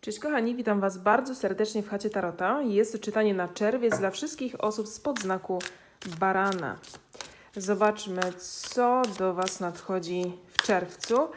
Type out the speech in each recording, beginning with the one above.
Cześć kochani, witam Was bardzo serdecznie w chacie Tarota. Jest to czytanie na czerwiec dla wszystkich osób spod znaku barana. Zobaczmy, co do Was nadchodzi w czerwcu,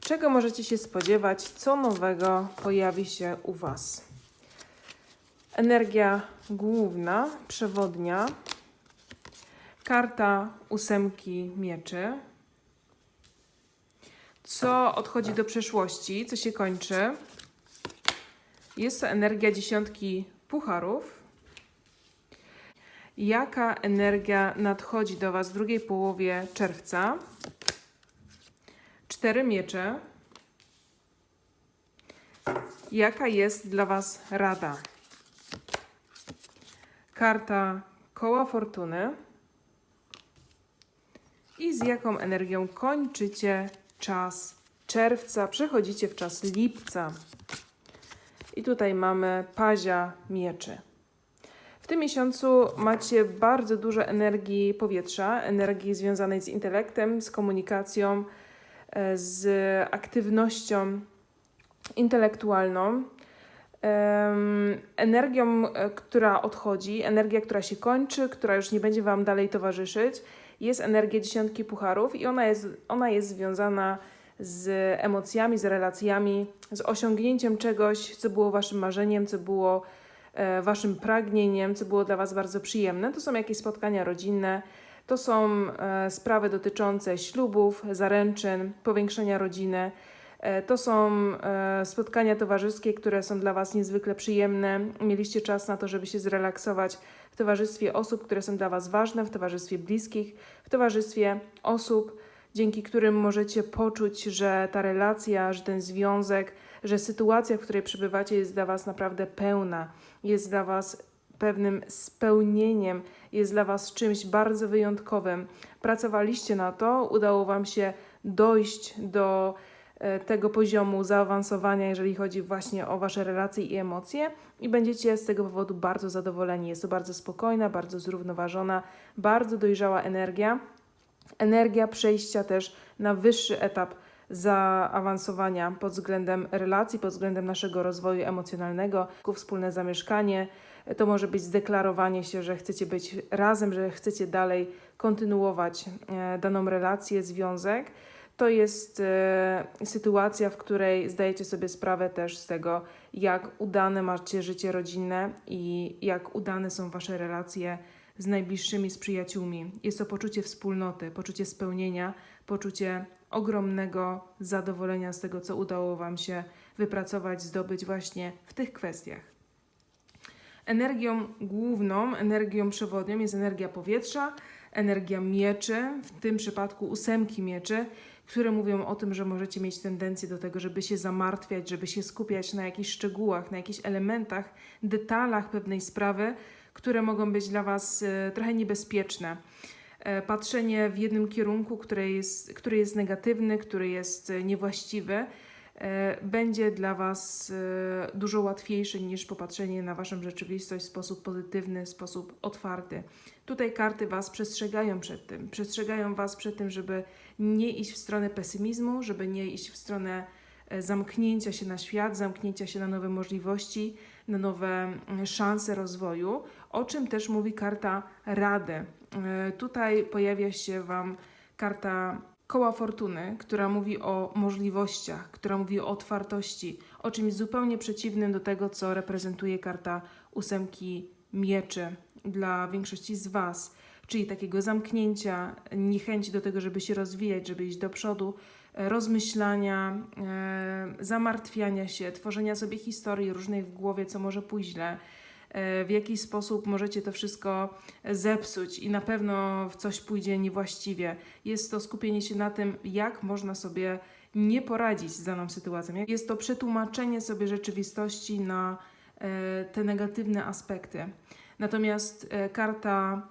czego możecie się spodziewać, co nowego pojawi się u Was. Energia główna, przewodnia, karta ósemki mieczy, co odchodzi do przeszłości, co się kończy. Jest to energia dziesiątki pucharów. Jaka energia nadchodzi do Was w drugiej połowie czerwca? Cztery miecze. Jaka jest dla Was rada? Karta koła fortuny. I z jaką energią kończycie czas czerwca, przechodzicie w czas lipca. I tutaj mamy pazia mieczy. W tym miesiącu macie bardzo dużo energii powietrza, energii związanej z intelektem, z komunikacją, e, z aktywnością intelektualną, energią, e, która odchodzi, energia, która się kończy, która już nie będzie Wam dalej towarzyszyć. Jest energia dziesiątki pucharów i ona jest, ona jest związana z emocjami, z relacjami, z osiągnięciem czegoś, co było Waszym marzeniem, co było e, Waszym pragnieniem, co było dla Was bardzo przyjemne. To są jakieś spotkania rodzinne, to są e, sprawy dotyczące ślubów, zaręczyn, powiększenia rodziny. E, To są spotkania towarzyskie, które są dla Was niezwykle przyjemne. Mieliście czas na to, żeby się zrelaksować w towarzystwie osób, które są dla Was ważne, w towarzystwie bliskich, w towarzystwie osób, dzięki którym możecie poczuć, że ta relacja, że ten związek, że sytuacja, w której przebywacie, jest dla Was naprawdę pełna, jest dla Was pewnym spełnieniem, jest dla Was czymś bardzo wyjątkowym. Pracowaliście na to, udało Wam się dojść do e, tego poziomu zaawansowania, jeżeli chodzi właśnie o Wasze relacje i emocje, i będziecie z tego powodu bardzo zadowoleni. Jest to bardzo spokojna, bardzo zrównoważona, bardzo dojrzała energia energia przejścia też na wyższy etap zaawansowania pod względem relacji, pod względem naszego rozwoju emocjonalnego, wspólne zamieszkanie. To może być zdeklarowanie się, że chcecie być razem, że chcecie dalej kontynuować e, daną relację, związek. To jest e, sytuacja, w której zdajecie sobie sprawę też z tego, jak udane macie życie rodzinne i jak udane są wasze relacje z najbliższymi, z przyjaciółmi. Jest to poczucie wspólnoty, poczucie spełnienia, poczucie ogromnego zadowolenia z tego, co udało Wam się wypracować, zdobyć właśnie w tych kwestiach. Energią główną, energią przewodnią jest energia powietrza, energia mieczy, w tym przypadku ósemki mieczy, które mówią o tym, że możecie mieć tendencję do tego, żeby się zamartwiać, żeby się skupiać na jakichś szczegółach, na jakichś elementach, detalach pewnej sprawy, które mogą być dla Was e, trochę niebezpieczne. E, Patrzenie w jednym kierunku, który jest, który jest negatywny, który jest e, niewłaściwy, będzie dla Was dużo łatwiejsze niż popatrzenie na Waszą rzeczywistość w sposób pozytywny, w sposób otwarty. Tutaj karty Was przestrzegają przed tym. Przestrzegają Was przed tym, żeby nie iść w stronę pesymizmu, żeby nie iść w stronę zamknięcia się na świat, zamknięcia się na nowe możliwości, na nowe mm, szanse rozwoju, o czym też mówi karta Rady. E, Tutaj pojawia się Wam karta koła fortuny, która mówi o możliwościach, która mówi o otwartości, o czymś zupełnie przeciwnym do tego, co reprezentuje karta ósemki mieczy dla większości z Was, czyli takiego zamknięcia, niechęci do tego, żeby się rozwijać, żeby iść do przodu, e, rozmyślania, e, zamartwiania się, tworzenia sobie historii różnej w głowie, co może e, w jaki sposób możecie to wszystko zepsuć i na pewno w coś pójdzie niewłaściwie. Jest to skupienie się na tym, jak można sobie nie poradzić z daną sytuacją. Jest to przetłumaczenie sobie rzeczywistości na e, te negatywne aspekty. Natomiast e, karta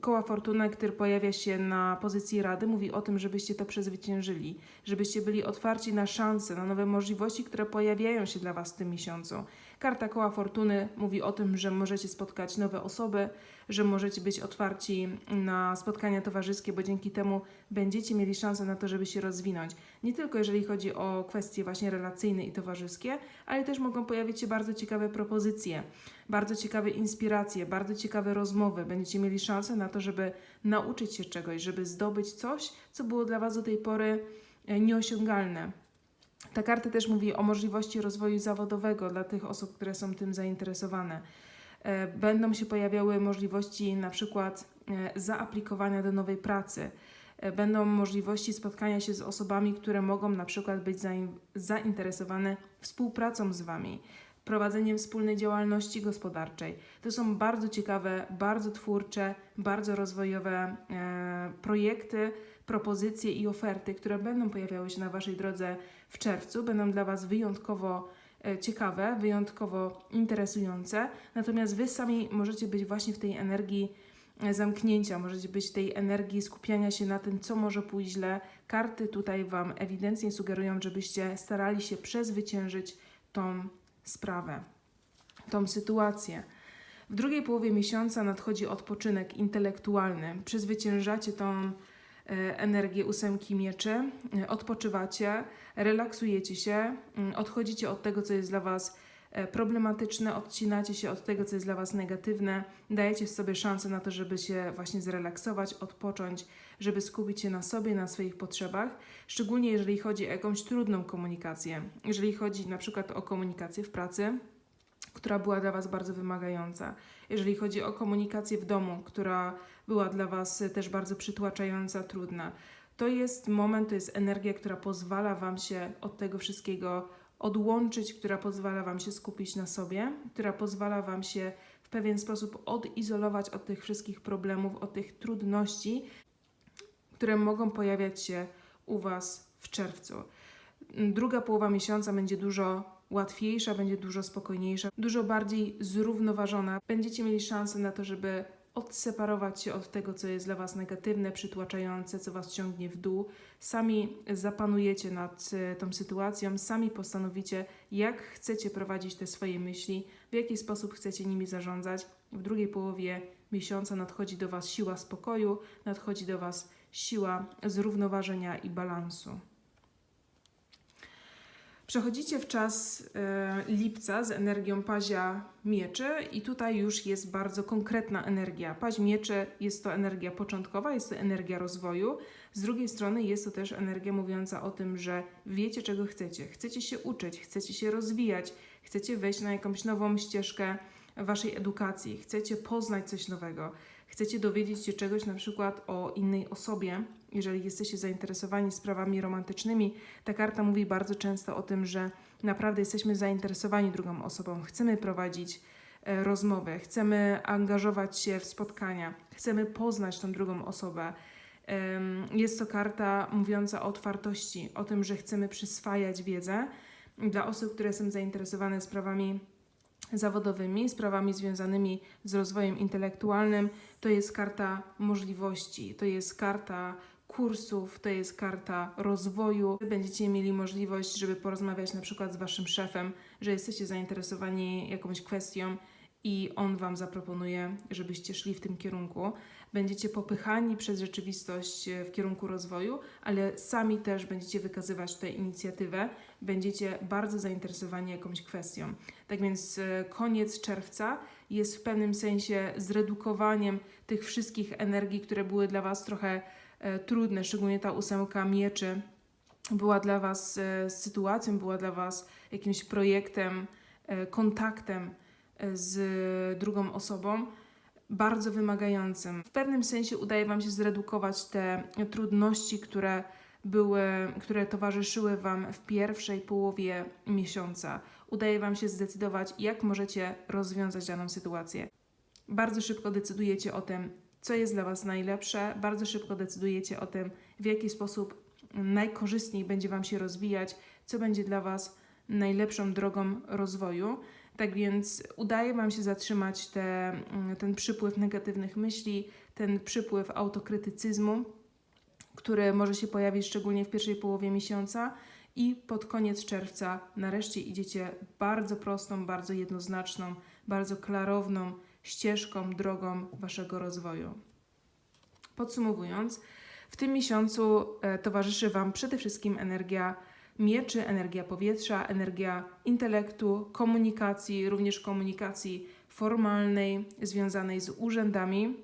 koła fortuny, który pojawia się na pozycji rady, mówi o tym, żebyście to przezwyciężyli, żebyście byli otwarci na szanse, na nowe możliwości, które pojawiają się dla Was w tym miesiącu. Karta koła fortuny mówi o tym, że możecie spotkać nowe osoby, że możecie być otwarci na spotkania towarzyskie, bo dzięki temu będziecie mieli szansę na to, żeby się rozwinąć. Nie tylko jeżeli chodzi o kwestie właśnie relacyjne i towarzyskie, ale też mogą pojawić się bardzo ciekawe propozycje, bardzo ciekawe inspiracje, bardzo ciekawe rozmowy. Będziecie mieli szansę na to, żeby nauczyć się czegoś, żeby zdobyć coś, co było dla Was do tej pory e, nieosiągalne. Ta karta też mówi o możliwości rozwoju zawodowego dla tych osób, które są tym zainteresowane. E, Będą się pojawiały możliwości na przykład e, zaaplikowania do nowej pracy. E, Będą możliwości spotkania się z osobami, które mogą na przykład być zain- zainteresowane współpracą z Wami, prowadzeniem wspólnej działalności gospodarczej. To są bardzo ciekawe, bardzo twórcze, bardzo rozwojowe projekty, propozycje i oferty, które będą pojawiały się na Waszej drodze w czerwcu. Będą dla Was wyjątkowo e, ciekawe, wyjątkowo interesujące. Natomiast Wy sami możecie być właśnie w tej energii e, zamknięcia, możecie być tej energii skupiania się na tym, co może pójść źle. Karty tutaj Wam ewidentnie sugerują, żebyście starali się przezwyciężyć tą sprawę, tą sytuację. W drugiej połowie miesiąca nadchodzi odpoczynek intelektualny. Przezwyciężacie tą energię ósemki mieczy, e, odpoczywacie, relaksujecie się, mm, odchodzicie od tego, co jest dla Was e, problematyczne, odcinacie się od tego, co jest dla Was negatywne, dajecie sobie szansę na to, żeby się właśnie zrelaksować, odpocząć, żeby skupić się na sobie, na swoich potrzebach, szczególnie jeżeli chodzi o jakąś trudną komunikację. Jeżeli chodzi na przykład o komunikację w pracy, która była dla Was bardzo wymagająca. Jeżeli chodzi o komunikację w domu, która była dla Was też bardzo przytłaczająca, trudna. To jest moment, to jest energia, która pozwala Wam się od tego wszystkiego odłączyć, która pozwala Wam się skupić na sobie, która pozwala Wam się w pewien sposób odizolować od tych wszystkich problemów, od tych trudności, które mogą pojawiać się u Was w czerwcu. Druga połowa miesiąca będzie dużo łatwiejsza, będzie dużo spokojniejsza, dużo bardziej zrównoważona. Będziecie mieli szansę na to, żeby odseparować się od tego, co jest dla Was negatywne, przytłaczające, co Was ciągnie w dół. Sami zapanujecie nad e, tą sytuacją, sami postanowicie, jak chcecie prowadzić te swoje myśli, w jaki sposób chcecie nimi zarządzać. W drugiej połowie miesiąca nadchodzi do Was siła spokoju, nadchodzi do Was siła zrównoważenia i balansu. Przechodzicie w czas e, lipca z energią pazia mieczy i tutaj już jest bardzo konkretna energia. Paź mieczy jest to energia początkowa, jest to energia rozwoju. Z drugiej strony jest to też energia mówiąca o tym, że wiecie czego chcecie. Chcecie się uczyć, chcecie się rozwijać, chcecie wejść na jakąś nową ścieżkę waszej edukacji, chcecie poznać coś nowego, chcecie dowiedzieć się czegoś na przykład o innej osobie, jeżeli jesteście zainteresowani sprawami romantycznymi, ta karta mówi bardzo często o tym, że naprawdę jesteśmy zainteresowani drugą osobą, chcemy prowadzić e, rozmowę, chcemy angażować się w spotkania, chcemy poznać tą drugą osobę. Jest to karta mówiąca o otwartości, o tym, że chcemy przyswajać wiedzę. Dla osób, które są zainteresowane sprawami zawodowymi, sprawami związanymi z rozwojem intelektualnym. To jest karta możliwości, to jest karta kursów, to jest karta rozwoju. Będziecie mieli możliwość, żeby porozmawiać na przykład z waszym szefem, że jesteście zainteresowani jakąś kwestią i on wam zaproponuje, żebyście szli w tym kierunku. Będziecie popychani przez rzeczywistość e, w kierunku rozwoju, ale sami też będziecie wykazywać tę inicjatywę, będziecie bardzo zainteresowani jakąś kwestią. Tak więc e, koniec czerwca jest w pewnym sensie zredukowaniem tych wszystkich energii, które były dla Was trochę e, trudne, szczególnie ta ósemka mieczy była dla Was sytuacją, była dla Was jakimś projektem, kontaktem z drugą osobą, bardzo wymagającym. W pewnym sensie udaje Wam się zredukować te trudności, które były, które towarzyszyły Wam w pierwszej połowie miesiąca. Udaje Wam się zdecydować, jak możecie rozwiązać daną sytuację. Bardzo szybko decydujecie o tym, co jest dla Was najlepsze, bardzo szybko decydujecie o tym, w jaki sposób najkorzystniej będzie Wam się rozwijać, co będzie dla Was najlepszą drogą rozwoju. Tak więc udaje Wam się zatrzymać te, mm, ten przypływ negatywnych myśli, ten przypływ autokrytycyzmu, który może się pojawić szczególnie w pierwszej połowie miesiąca i pod koniec czerwca nareszcie idziecie bardzo prostą, bardzo jednoznaczną, bardzo klarowną ścieżką, drogą Waszego rozwoju. Podsumowując, w tym miesiącu e, towarzyszy Wam przede wszystkim energia mieczy, energia powietrza, energia intelektu, komunikacji, również komunikacji formalnej związanej z urzędami.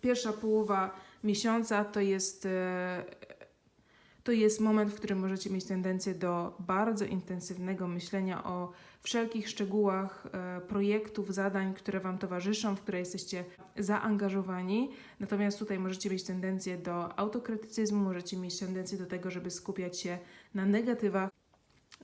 Pierwsza połowa miesiąca to jest, e, to jest moment, w którym możecie mieć tendencję do bardzo intensywnego myślenia o wszelkich szczegółach e, projektów, zadań, które Wam towarzyszą, w które jesteście zaangażowani. Natomiast tutaj możecie mieć tendencję do autokrytycyzmu, możecie mieć tendencję do tego, żeby skupiać się na negatywach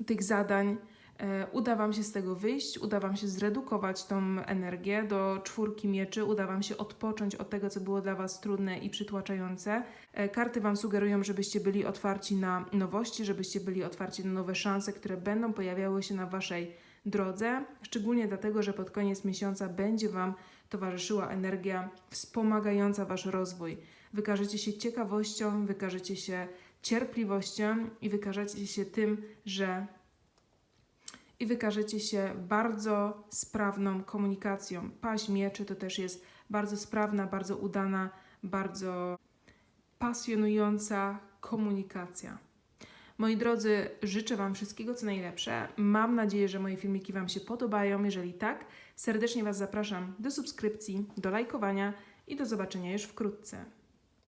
tych zadań. E, Uda Wam się z tego wyjść, uda Wam się zredukować tą energię do czwórki mieczy, uda Wam się odpocząć od tego, co było dla Was trudne i przytłaczające. E, Karty Wam sugerują, żebyście byli otwarci na nowości, żebyście byli otwarci na nowe szanse, które będą pojawiały się na Waszej drodze, szczególnie dlatego, że pod koniec miesiąca będzie Wam towarzyszyła energia wspomagająca Wasz rozwój. Wykażecie się ciekawością, wykażecie się cierpliwością i wykażecie się tym, że i wykażecie się bardzo sprawną komunikacją. Paź mieczy to też jest bardzo sprawna, bardzo udana, bardzo pasjonująca komunikacja. Moi drodzy, życzę Wam wszystkiego co najlepsze. Mam nadzieję, że moje filmiki Wam się podobają. Jeżeli tak, serdecznie Was zapraszam do subskrypcji, do lajkowania i do zobaczenia już wkrótce.